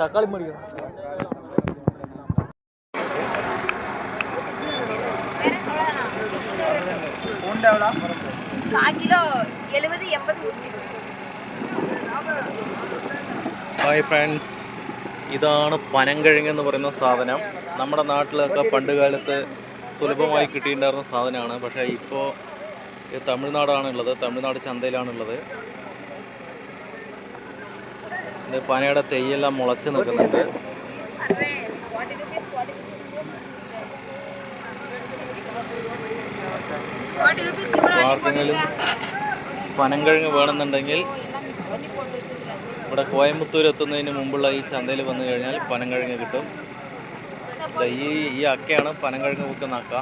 തക്കാളി മേടിക്കണം. Kilo hi friends. ഇതാണ് പനങ്കിഴങ്ങ് എന്ന് പറയുന്ന സാധനം. നമ്മുടെ നാട്ടിലൊക്കെ പണ്ട് കാലത്ത് സുലഭമായി കിട്ടിയിട്ടുണ്ടായിരുന്ന സാധനമാണ്. പക്ഷേ ഇപ്പോൾ ഇത് തമിഴ്നാടാണുള്ളത് തമിഴ്നാട് ചന്തയിലാണുള്ളത്. ഇത് പനയുടെ തെയ്യെല്ലാം മുളച്ച് നിൽക്കുന്നുണ്ട്. ആർക്കെങ്കിലും പനങ്കിഴങ്ങ് വേണമെന്നുണ്ടെങ്കിൽ ഇവിടെ കോയമ്പത്തൂർ എത്തുന്നതിന് മുമ്പുള്ള ഈ ചന്തയിൽ വന്നു കഴിഞ്ഞാൽ പനങ്കിഴങ്ങ് കിട്ടും. ഈ ഈ അക്കയാണ് പനങ്കിഴങ്ങ് വിൽക്കുന്ന അക്ക.